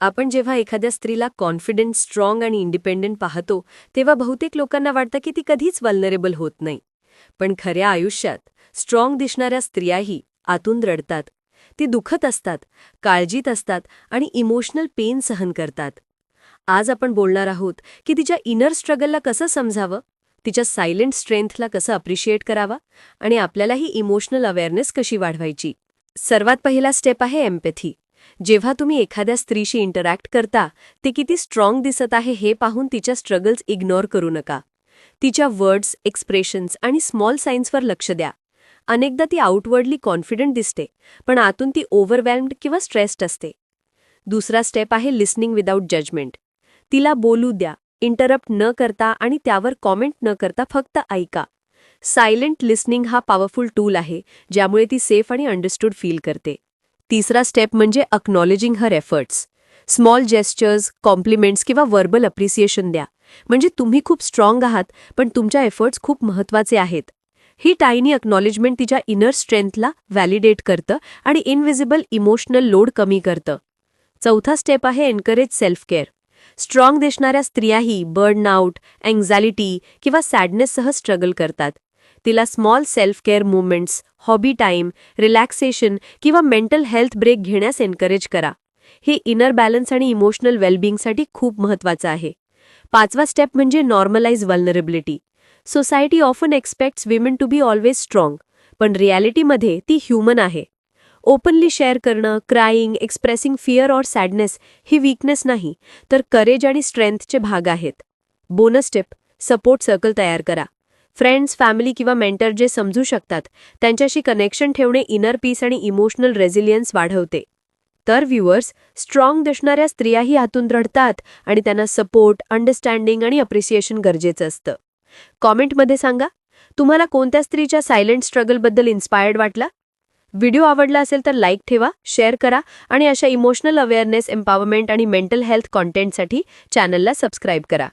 आपण जेव्हा एखाद्या स्त्रीला कॉन्फिडंट स्ट्रॉंग आणि इंडिपेंडंट पाहतो तेव्हा बहुतेक लोकांना वाटतं की ती कधीच वल्नरेबल होत नाही. पण खऱ्या आयुष्यात स्ट्रॉंग दिसणाऱ्या स्त्रियाही आतून रडतात. ती दुखत असतात काळजीत असतात आणि इमोशनल पेन सहन करतात. आज आपण बोलणार आहोत की तिच्या इनर स्ट्रगलला कसं समजावं? तिच्या सायलेंट स्ट्रेंथला कसं अप्रिशिएट करावा? आणि आपल्यालाही इमोशनल अवेअरनेस कशी वाढवायची? सर्वात पहिला स्टेप आहे एम्पॅथी जेव्हा तुम्ही एखाद्या स्त्रीशी इंटरॅक्ट करता ते किती स्ट्रॉंग दिसत आहे हे पाहून तिच्या स्ट्रगल्स इग्नोर करू नका. तिच्या वर्ड्स एक्सप्रेशन्स आणि स्मॉल साईन्सवर लक्ष द्या. अनेकदा ती आउटवर्डली कॉन्फिडंट दिसते पण आतून ती ओव्हरवेल्म्ड किंवा स्ट्रेस्ड असते. दुसरा स्टेप आहे लिस्निंग विदाऊट जजमेंट तिला बोलू द्या इंटरप्ट न करता आणि त्यावर कॉमेंट न करता फक्त ऐका. सायलेंट लिस्निंग हा पॉवरफुल टूल आहे ज्यामुळे ती सेफ आणि अंडरस्टूड फील करते. तिसरा स्टेप म्हणजे acknowledging her efforts small gestures compliments किंवा वर्बल अप्रिसिएशन द्या. म्हणजे तुम्ही खूप स्ट्रॉंग आहात पण तुमच्या एफर्ट्स खूप महत्त्वाचे आहेत. ही टायनी अक्नॉलेजमेंट तिच्या इनर स्ट्रेंथला व्हॅलिडेट करतं आणि इनविजिबल इमोशनल लोड कमी करतं. चौथा स्टेप आहे एनकरेज सेल्फ केअर स्ट्रॉंग दिसणाऱ्या स्त्रियाही बर्न आउट अँझायटी किंवा सॅडनेससह स्ट्रगल करतात. तिला small self care movements hobby time relaxation किंवा मेंटल हेल्थ ब्रेक घेण्यास एनकरेज करा. हे इनर बॅलन्स आणि इमोशनल वेलबिंगसाठी खूप महत्वाचं आहे. पाचवा स्टेप म्हणजे normalise vulnerability society often expects women to be always strong पण रियालिटीमध्ये ती ह्युमन आहे. ओपनली शेअर करणं crying expressing fear or sadness he weakness नाही तर करेज आणि स्ट्रेंथचे भाग आहेत. बोनस टिप सपोर्ट सर्कल तयार करा. फ्रेंड्स फॅमिली किंवा मेंटर जे समजू शकतात त्यांच्याशी कनेक्शन ठेवणे इनर पीस आणि इमोशनल रेझिलियन्स वाढवते. तर व्ह्युअर्स स्ट्रॉंग दिसणाऱ्या स्त्रियाही हातून रडतात आणि त्यांना सपोर्ट अंडरस्टँडिंग आणि अप्रिसिएशन गरजेचं असतं. कॉमेंटमध्ये सांगा तुम्हाला कोणत्या स्त्रीच्या सायलेंट स्ट्रगलबद्दल इन्स्पायर्ड वाटला? व्हिडिओ आवडला असेल तर लाईक ठेवा शेअर करा आणि अशा इमोशनल अवेअरनेस एम्पॉवरमेंट आणि मेंटल हेल्थ कॉन्टेंटसाठी चॅनलला सबस्क्राईब करा.